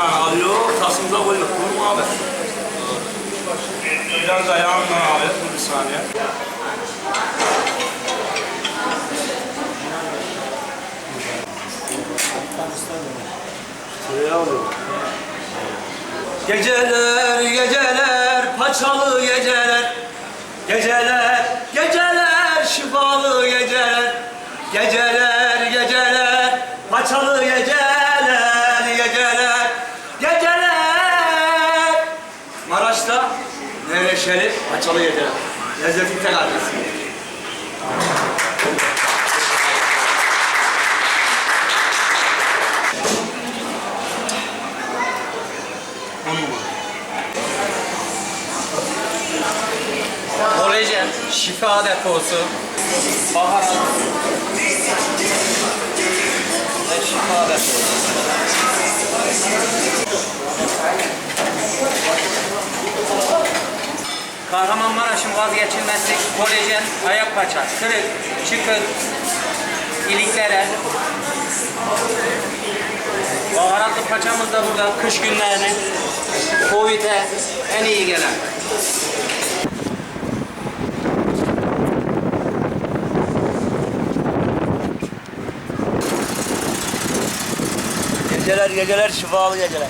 Alo, kasımıza koyduk. Bunu mu abi? Biraz ayağım ayağımla abi. Dur bir saniye. Tereyağı alıyorum. Geceler, geceler, paçalı geceler. Geceler, geceler, şifalı geceler. Geceler. Maraş'ta neşeli paçalı geceler Lezzetin tek adresi Kolajen, şifa deposu, baharat ve şifa deposu. Kahramanmaraş'ın vazgeçilmezlik kolajen, ayak paça, kırık, çıkık, iliklere. Baharatlı paçamız da burada kış günlerine, Covid'e en iyi gelen. Geceler geceler şifalı geceler